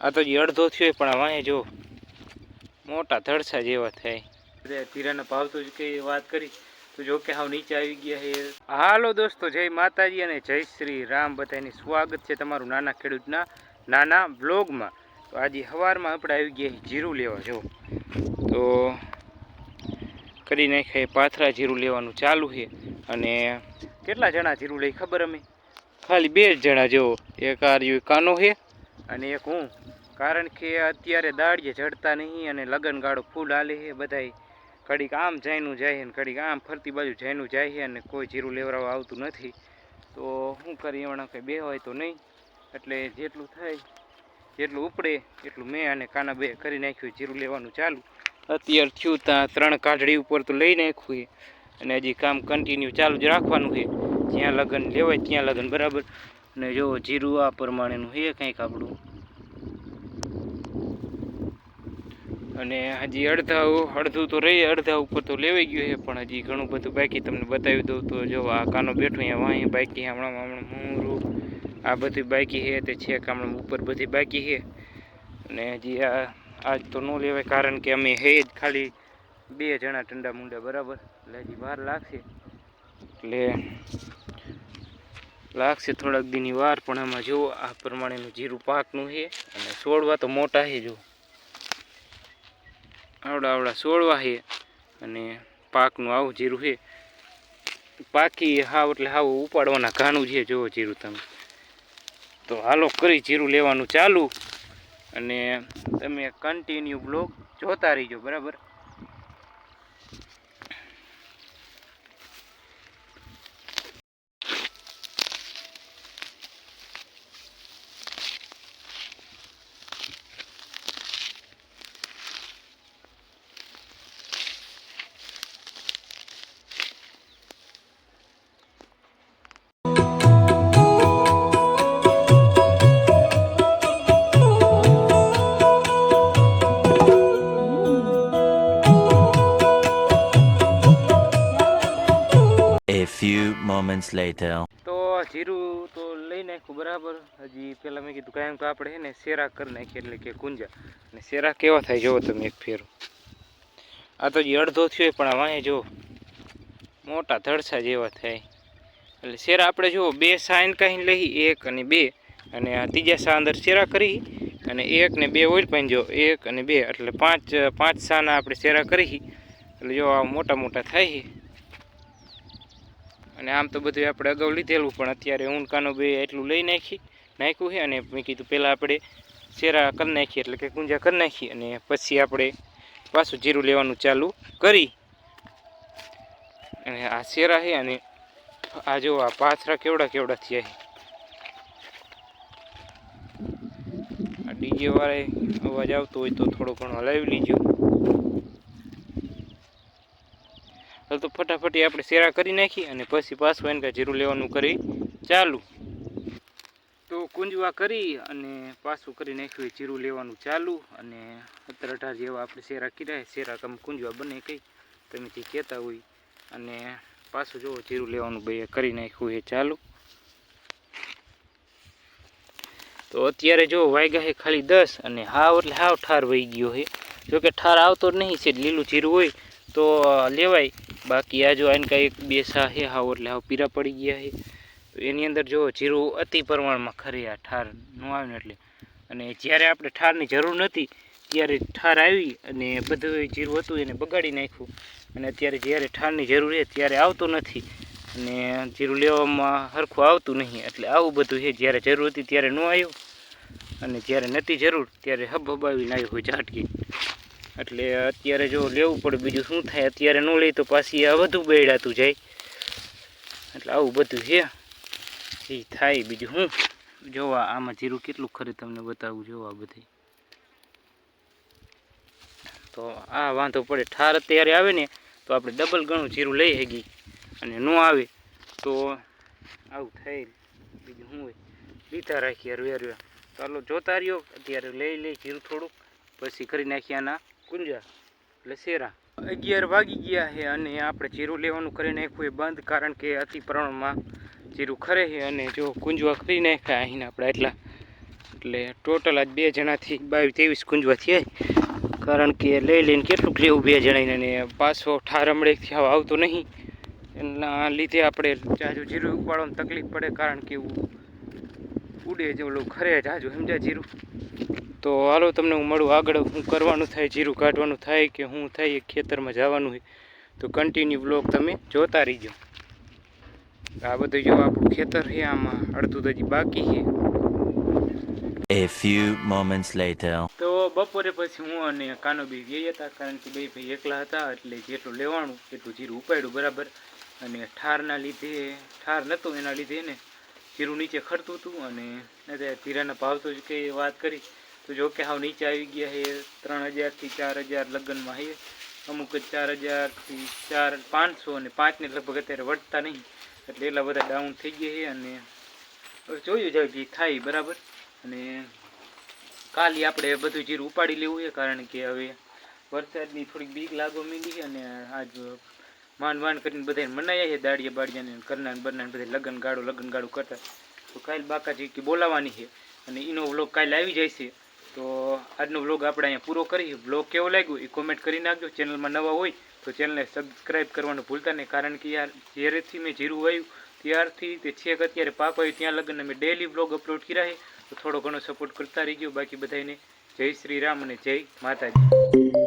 આ તો જે અડધો થયો પણ આ વાંહે જો મોટા ધડસા જેવા થાય. ધીરાના ભાવ તો જ કઈ વાત કરી. તો જો કે હાવ નીચે આવી ગયા છે હાલો દોસ્તો જય માતાજી અને જય શ્રી રામ. બધાની સ્વાગત છે તમારું નાના ખેડૂતના નાના બ્લોગમાં તો આજે સવારમાં આપણે આવી ગયા જીરું લેવા જો. તો કરી નાખે પાથરા જીરું લેવાનું ચાલુ છે અને કેટલા જણા જીરું લઈ ખબર અમે? ખાલી બે જ જણા જો. એક આર્યું કાનો છે અને એક હું. કારણ કે અત્યારે દાળીએ ચડતા નહીં અને લગન ગાળો ફૂલ હાલે છે બધાય. ઘડીક આમ જાયનું જાય છે ને કડીક આમ ફરતી બાજુ જઈનું જાય છે અને કોઈ જીરું લેવડાવવા આવતું નથી. તો શું કરીએ હમણાં કંઈ બે હોય તો નહીં. એટલે જેટલું થાય, જેટલું ઉપડે, એટલું મેં અને કાના બે કરી નાખ્યું જીરું લેવાનું ચાલુ. અત્યારે થયું ત્યાં ત્રણ કાઢડી ઉપર તો લઈ નાખ્યું અને હજી કામ કન્ટિન્યુ ચાલુ જ રાખવાનું છે. જ્યાં લગન લેવાય ત્યાં લગ્ન બરાબર. અને જો જીરું આ પ્રમાણેનું છે કંઈક આપણું. અને હજી અડધા અડધું તો રહી, અડધા ઉપર તો લેવાઈ ગયું છે, પણ હજી ઘણું બધું બાકી તમને બતાવી દઉં તો જો આ કાનો બેઠો અહીંયા વાંહી, બાકી હમણાં હમણાં મૂરું, આ બધી બાકી છે, તે છેક હમણાં ઉપર બધી બાકી છે. અને હજી આ, આજ તો ન લેવાય, કારણ કે અમે હે જ ખાલી બે જણા ઠંડા મુંડા બરાબર. એટલે હજી વાર લાગશે. એટલે લાગશે થોડાક દીની વાર, પણ આમાં જુઓ, આ પ્રમાણેનું જીરું પાકનું છે. અને છોડવા તો મોટા છે જો આવડા આવડા છોડવા છે અને પાકનું આવું જીરું છે. પાકી હાવ એટલે હાવ ઉપાડવાના ઘાનું છે, જુઓ જીરું તમે. તો હાલો કરી જીરું લેવાનું ચાલુ. અને તમે કન્ટિન્યુ બ્લોગ જોતા રહીજો, બરાબર? Few moments later. તો જીરું તો લઈ નાખ્યું બરાબર. હજી પેલા મેં કીધું કાયમ તો આપણે ને શેરા કરી નાખીએ એટલે કે કુંજા અને શેરા કેવા થાય જોવો તમે એક ફેરો. આ તો જે અડધો થયો પણ આ વાંહે જો મોટા ધડસા જેવા થાય. એટલે શેરા આપણે જુઓ બે સાઈન કાંઈ લઈ, એક અને બે. અને આ ત્રીજા સા અંદર શેરા કરી અને એક ને બે ઓઇલ પણ જો એક અને બે. એટલે પાંચ પાંચ સાના આપણે શેરા કરી. એટલે જો આ મોટા મોટા થાય. અને આમ તો બધું આપણે અગાઉ લીધેલું, પણ અત્યારે ઊંડકાનો બે એટલું લઈ નાખી, નાખ્યું છે અને મેં કીધું પહેલાં આપણે શેરા કરી નાખીએ, એટલે કે કુંજા કરી નાખીએ અને પછી આપણે પાછું જીરું લેવાનું ચાલુ કરી. અને આ શેરા છે અને આ જો આ પાથરા કેવડા કેવડા થયા છે. આ ડીજે અવાજ આવતો હોય તો થોડો ઘણો હલાવી લીજો. હાલ તો ફટાફટી આપણે શેરા કરી નાખી અને પછી પાછું એને જીરું લેવાનું કરી ચાલુ. તો કુંજવા કરી અને પાછું કરી નાખ્યું જીરું લેવાનું ચાલુ અને સત્તર અઢાર જેવા આપણે શેરા કર્યા શેરા કમ કુંજવા બને કંઈ. તમે જે કહેતા હોય. અને પાછું જુઓ જીરું લેવાનું બે કરી નાખ્યું એ ચાલુ. તો અત્યારે જો વાગ્યા છે ખાલી દસ અને હાવ એટલે હાવ ઠાર વહી ગયો છે. જોકે ઠાર આવતો નહીં છે, લીલું જીરું હોય તો લેવાય. બાકી આ જો આને કાંઈ એક હે હાવ એટલે હાવ પીરા પડી ગયા છે તો એની અંદર જો જીરું અતિ પ્રમાણમાં ખરે આ ઠાર ન ને એટલે. અને જ્યારે આપણે ઠારની જરૂર નથી, ત્યારે ઠાર આવી અને બધું જીરું હતું એને બગાડી નાખ્યું. અને અત્યારે જ્યારે ઠારની જરૂર છે ત્યારે આવતું નથી. અને જીરું લેવામાં સરખું આવતું નહીં. એટલે આવું બધું છે જ્યારે જરૂર હતી ત્યારે ન આવ્યું. અને જ્યારે નથી જરૂર, ત્યારે હબ હબાવીને આવ્યું હોય ઝાટકી. એટલે અત્યારે જો લેવું પડે બીજું શું થાય? અત્યારે ન લઈ તો પાછી આ વધુ બેડાતું જાય. એટલે આવું બધું છે. એ થાય બીજું શું? જોવા, આમાં જીરું કેટલું ખરે તમને બતાવું, જોવા બધી. તો આ વાંધો પડે. ઠાર અત્યારે આવે ને, તો આપણે ડબલ ગણું જીરું લઈ શકીએ અને ન આવે તો આવું થાય. બીજું શું હોય? લીધા રાખીએ હરવે ચાલો, જોતા રહ્યો. અત્યારે લઈ લઈ જીરું થોડુંક. પછી કરી નાખીએ આના કુંજા એટલે શેરા અગિયાર વાગી ગયા છે અને આપણે જીરું લેવાનું કરી નાખ્યું એ બંધ કારણ કે અતિ પ્રમાણમાં જીરું ખરે છે અને જો કુંજવા કરી નાખ્યા અહીંના આપણે એટલા. એટલે ટોટલ આજ બે જણાથી બાવીસ ત્રેવીસ કુંજવા થયા કારણ કે લઈ લઈને કેટલુંક લેવું બે જણાને અને પાછો ઠાર હમણેથી આવ આવતો નહીં. એના લીધે આપણે જાજુ જીરું ઉપાડવામાં તકલીફ પડે કારણ કે ઉડે જે ઓલું ખરે, જાજુ સમજ્યા જીરું? તો હાલો તમને હું મળું. આગળ હું કરવાનું થાય જીરું કાઢવાનું થાય કે હું થાય એ ખેતરમાં જવાનું હોય તો કન્ટિન્યુ બ્લોક તમે જોતા રહીજો. આ બધું જો આપણું ખેતર છે આમાં અડધું તો હજી બાકી છે. A few moments later. તો બપોરે પછી હું અને કાનો બી ગયા હતા કારણ કે બે ભાઈ એકલા હતા એટલે જેટલું લેવાનું એટલું જીરું ઉપાડ્યું બરાબર. અને ઠારના લીધે ઠાર નહોતું એના લીધે ને જીરું નીચે ખરતું હતું અને અત્યારે ભાવ તો જ કંઈ વાત કરી. તો જો કે હાવ નીચે આવી ગયા છે, ત્રણ હજારથી ચાર હજાર લગ્નમાં છે. અમુક ચાર હજારથી ચાર, પાંચસો અને પાંચને લગભગ અત્યારે વળતા નહીં. એટલે એટલા બધા ડાઉન થઈ ગયા છે અને જોયું જાય જે થાય બરાબર. અને કાલે આપણે બધું જીરું ઉપાડી લેવું છે, કારણ કે હવે વરસાદની થોડીક બીક લાગવા માંડી છે અને આજ માંડ માંડ કરીને બધાને મનાયા છે, દાડિયા બાડિયાને ઘરના બરના બધા લગ્ન ગાળો લગ્ન ગાળો કરતા. તો કાલે બાકાજી કે બોલાવાની છે. અને એનો વ્લોગ કાલે આવી જાય છે. તો આજનો વ્લોગ આપણે અહીંયા પૂરો કરીએ. વ્લોગ કેવો લાગ્યો એ કોમેન્ટ કરી નાખજો. ચેનલમાં નવા હોય તો ચેનલને સબસ્ક્રાઈબ કરવાનું ભૂલતા નહીં. કારણ કે યાર, જ્યારેથી મેં જીરું વાયું, ત્યારથી તે છેક અત્યારે પાક આવ્યું ત્યાં લગ્ન મેં ડેલી વ્લોગ અપલોડ કર્યા છે. તો થોડો ઘણો સપોર્ટ કરતા રહીજો. બાકી બધાને જય શ્રી રામ અને જય માતાજી.